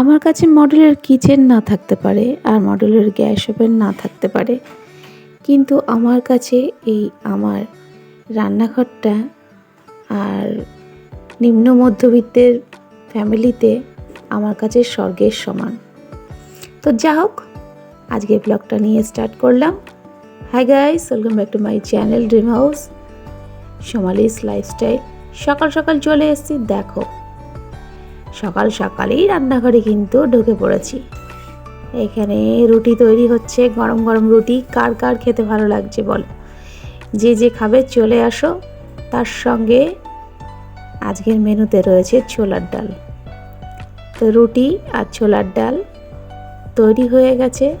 আমার কাছে মডেলের কিচেন না থাকতে পারে আর মডেলের গ্যাস ওভেন না থাকতে পারে। কিন্তু আমার কাছে এই আমার রান্নাঘরটা আর নিম্ন মধ্যবিত্তের ফ্যামিলিতে আমার কাছে স্বর্গের সমান। তো যা হোক, আজকের ব্লগটা নিয়ে স্টার্ট করলাম। Hi guys welcome back to my channel dream house Somali's lifestyle. সকাল সকাল চলে এসেছি, দেখো। সকাল সকালেই রান্নাঘরে কিন্তু ঢুকে পড়েছি। এখানে রুটি তৈরি হচ্ছে, গরম গরম রুটি। কার কার খেতে ভালো লাগছে বলো? যে যে খাবে চলে আসো। তার সঙ্গে আজকের মেনুতে রয়েছে ছোলার ডাল। তো রুটি আর ছোলার ডাল তৈরি হয়ে গেছে।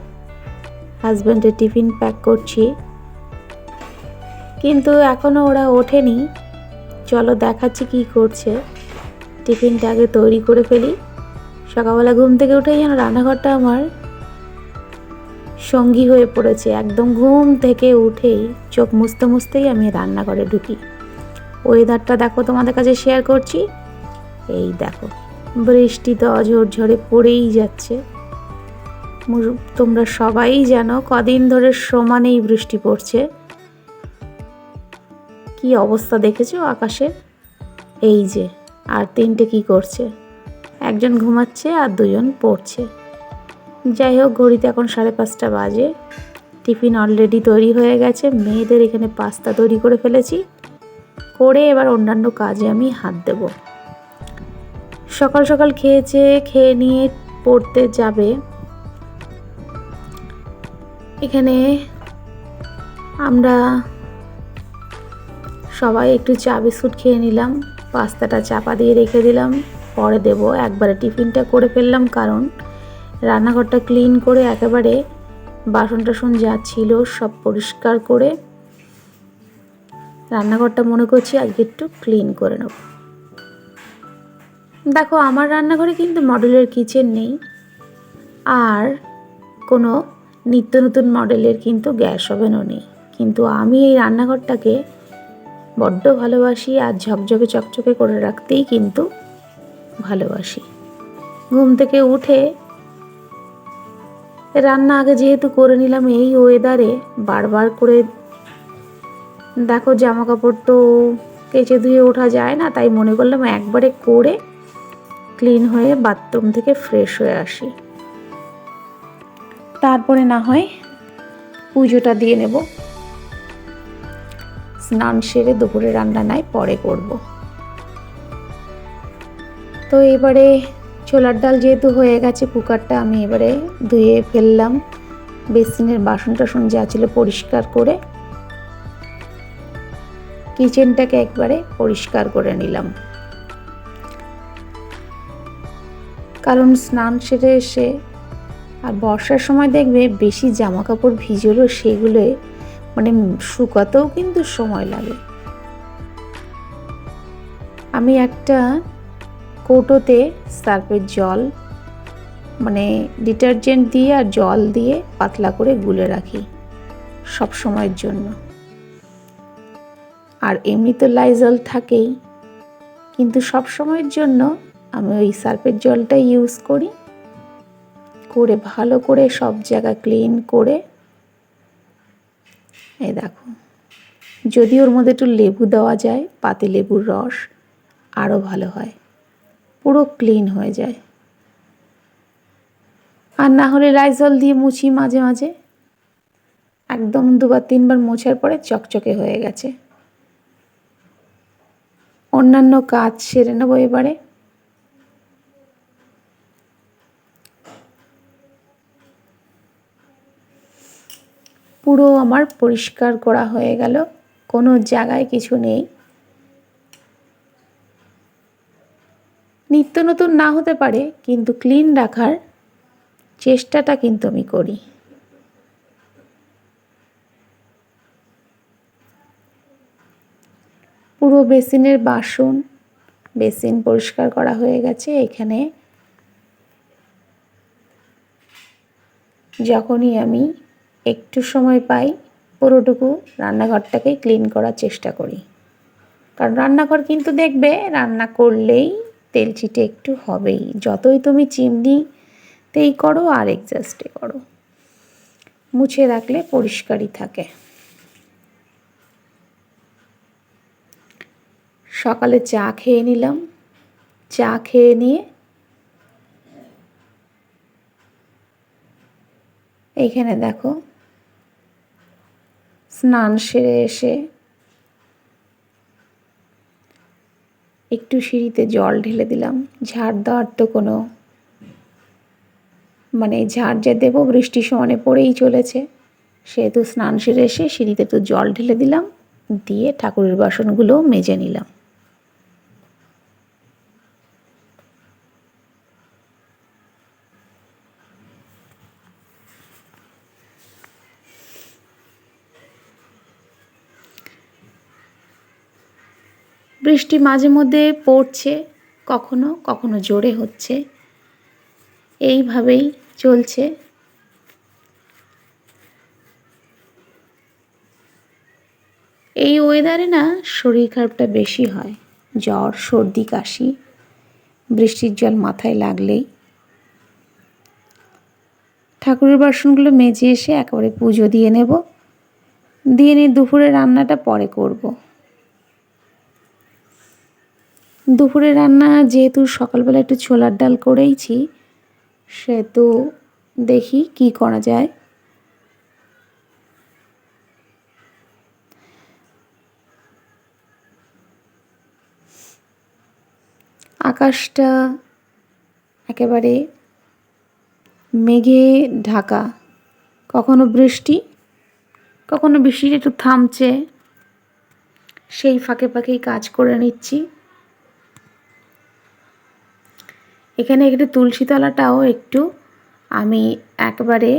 হাজব্যান্ডের টিফিন প্যাক করছি। কিন্তু এখনও ওরা ওঠেনি। চলো দেখাচ্ছি কি করছে। টিফিনটা আগে তৈরি করে ফেলি। সকালবেলা ঘুম থেকে উঠেই যেন রান্নাঘরটা আমার সঙ্গী হয়ে পড়েছে। একদম ঘুম থেকে উঠেই চোখ মুছতে মুছতেই আমি রান্নাঘরে ঢুকি। ওয়েদারটা দেখো তোমাদের কাছে শেয়ার করছি। এই দেখো, বৃষ্টি তো অঝোর ঝরে পড়েই যাচ্ছে। তোমরা সবাই জানো কদিন ধরে সমানেই বৃষ্টি পড়ছে। কি অবস্থা দেখেছ আকাশের এই যে আর তিনটে কি করছে? একজন ঘুমাচ্ছে আর দুজন পড়ছে। যাই হোক, ঘড়িতে এখন সাড়ে পাঁচটা বাজে। টিফিন অলরেডি তৈরি হয়ে গেছে। মেয়েদের এখানে পাস্তা তৈরি করে ফেলেছি। করে এবার অন্যান্য কাজে আমি হাত দেব। সকাল সকাল খেয়েছে খেয়ে নিয়ে পড়তে যাবে। এখানে আমরা সবাই একটু চা বিস্কুট খেয়ে নিলাম। পাস্তাটা চাপা দিয়ে রেখে দিলাম। পরে দেব একবারে টিফিনটা করে ফেললাম কারণ রান্নাঘরটা ক্লিন করে একেবারে বাসন টাসন যা ছিল সব পরিষ্কার করে রান্নাঘরটা মনে করছি আজকে একটু ক্লিন করে নেব। দেখো, আমার রান্নাঘরে কিন্তু মডেলের কিচেন নেই আর কোনো নিত্য নতুন মডেলের কিন্তু গ্যাস ওভেনও নেই। কিন্তু আমি এই রান্নাঘরটাকে বড্ড ভালোবাসি আর ঝকঝকে চকচকে করে রাখতেই কিন্তু ভালোবাসি। ঘুম থেকে উঠে রান্না আগে যেহেতু করে নিলাম, এই ওয়েদারে বারবার করে দেখো জামা কাপড় তো কেচে ধুয়ে ওঠা যায় না, তাই মনে করলাম একবারে করে ক্লিন হয়ে বাথরুম থেকে ফ্রেশ হয়ে আসি। তারপরে না হয় পুজোটা দিয়ে নেব। স্নান সেরে দুপুরে রান্না নাই, পরে করব। তো এবারে ছোলার ডাল যেহেতু হয়ে গেছে, কুকারটা আমি এবারে ধুয়ে ফেললাম। বেসিনের বাসন টাসন যা ছিল পরিষ্কার করে কিচেনটাকে একবারে পরিষ্কার করে নিলাম। কারণ স্নান সেরে এসে আর বর্ষার সময় দেখবে বেশি জামা কাপড় ভিজলো, সেগুলো মানে শুকাতেও কিন্তু সময় লাগে। আমি একটা কৌটোতে সার্ফের জল মানে ডিটারজেন্ট দিয়ে আর জল দিয়ে পাতলা করে গুলে রাখি সব সময়ের জন্য। আর এমনি তো লাইজল থাকেই, কিন্তু সব সময়ের জন্য আমি ওই সার্ফের জলটা ইউজ করি, করে ভালো করে সব জায়গা ক্লিন করে এই দেখো। যদি ওর মধ্যে একটু লেবু দেওয়া যায়, পাতে লেবুর রস আরও ভালো হয়। পুরো ক্লিন হয়ে যায়। আর না হলে লাইজল দিয়ে মুছি মাঝে মাঝে। একদম দুবার তিনবার মোছার পরে চকচকে হয়ে গেছে। অন্যান্য কাজ সেরে নেব এবারে। পুরো আমার পরিষ্কার করা হয়ে গেল। কোনো জায়গায় কিছু নেই। নিত্য নতুন না হতে পারে, কিন্তু ক্লিন রাখার চেষ্টাটা কিন্তু আমি করি। পুরো বেসিনের বাসন, বেসিন পরিষ্কার করা হয়ে গেছে এখানে। যখনই আমি একটু সময় পাই, পুরোটুকু রান্নাঘরটাকে ক্লিন করার চেষ্টা করি। কারণ রান্নাঘর কিন্তু দেখবে রান্না করলেই তেল চিটে একটু হবেই। যতই তুমি চিমনিতেই করো আর এক্সাস্টে করো। মুছে রাখলে পরিষ্কারই থাকে। সকালে চা খেয়ে নিলাম। চা খেয়ে নিয়ে এইখানে দেখো স্নান সেরে এসে একটু সিঁড়িতে জল ঢেলে দিলাম। ঝাড় দেওয়ার তো কোনো মানে ঝাড় যে দেবো বৃষ্টি সমানে পড়েই চলেছে। সেহেতু স্নান সেরে এসে সিঁড়িতে একটু জল ঢেলে দিলাম, দিয়ে ঠাকুরের বাসনগুলো মেজে নিলাম। বৃষ্টি মাঝে মধ্যে পড়ছে, কখনো কখনো জোরে হচ্ছে। এইভাবেই চলছে। এই ওয়েদারে না শরীর খারাপটা বেশি হয়। জ্বর, সর্দি, কাশি, বৃষ্টির জল মাথায় লাগলেই। ঠাকুরের বাসনগুলো মেজে এসে একেবারে পুজো দিয়ে নেব। দিয়ে নিয়ে দুপুরে রান্নাটা পরে করব। দুপুরে রান্না, যেহেতু সকালবেলা একটু ছোলার ডাল করেইছি, সেহেতু দেখি কি করা যায়। আকাশটা একেবারে মেঘে ঢাকা। কখনো বৃষ্টি, কখনো বৃষ্টিটা একটু থামছে, সেই ফাঁকে ফাঁকেই কাজ করে নিচ্ছি। এখানে একটু তুলসী তলাটাও একটু আমি একবারে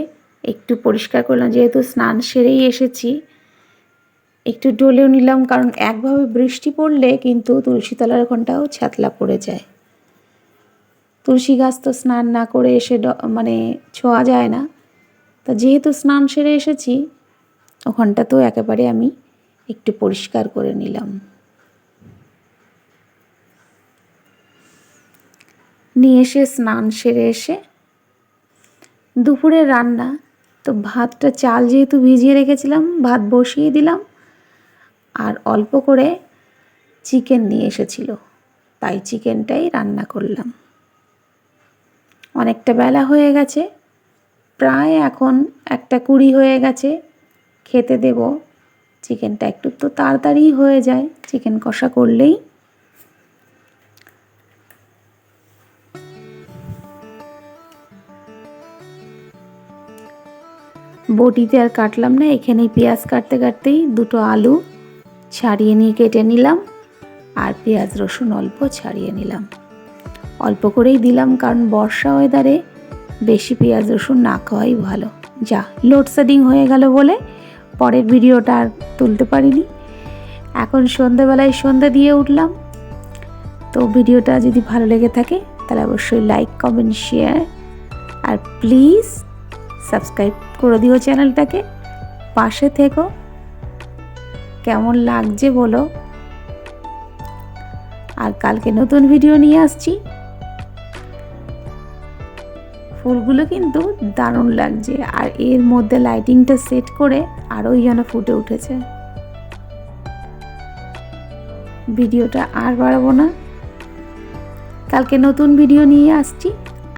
একটু পরিষ্কার করলাম, যেহেতু স্নান সেরেই এসেছি। একটু ডলেও নিলাম, কারণ একভাবে বৃষ্টি পড়লে কিন্তু তুলসী তলার ওখানটাও ছ্যাতলা পড়ে যায়। তুলসী গাছ তো স্নান না করে এসে মানে ছোঁয়া যায় না। তা যেহেতু স্নান সেরে এসেছি, ওখানটা তো একেবারে আমি একটু পরিষ্কার করে নিলাম। নিয়ে এসে স্নান সেরে এসে দুপুরের রান্না। তো ভাতটা চাল যেহেতু ভিজিয়ে রেখেছিলাম, ভাত বসিয়ে দিলাম আর অল্প করে চিকেন নিয়ে এসেছিল। তাই চিকেনটাই রান্না করলাম। অনেকটা বেলা হয়ে গেছে, প্রায় এখন একটা কুড়ি হয়ে গেছে। খেতে দেব। চিকেনটা একটু তো তাড়াতাড়ি হয়ে যায়, চিকেন কষা করলেই বটিতে আর কাটলাম না এখানে পেঁয়াজ কাটতে কাটতেই দুটো আলু ছাড়িয়ে নিয়ে কেটে নিলাম আর পেঁয়াজ রসুন অল্প ছাড়িয়ে নিলাম। অল্প করেই দিলাম কারণ বর্ষা ওয়েদারে বেশি পেঁয়াজ রসুন না খাওয়াই ভালো। যা লোডশেডিং হয়ে গেল বলে পরের ভিডিওটা আর তুলতে পারিনি। এখন সন্ধ্যেবেলায় সন্ধ্যা দিয়ে উঠলাম। তো ভিডিওটা যদি ভালো লেগে থাকে, তাহলে অবশ্যই লাইক কমেন্ট শেয়ার আর প্লিজ সাবস্ক্রাইব করে দিও চ্যানেলটাকে। পাশে থেকো। কেমন লাগছে বলো। আর কালকে নতুন ভিডিও নিয়ে আসছি। ফুলগুলো কিন্তু দারুণ লাগছে। আর এর মধ্যে লাইটিংটা সেট করে আরোই যেন ফুটে উঠেছে। ভিডিওটা আর বাড়াবো না। কালকে নতুন ভিডিও নিয়ে আসছি।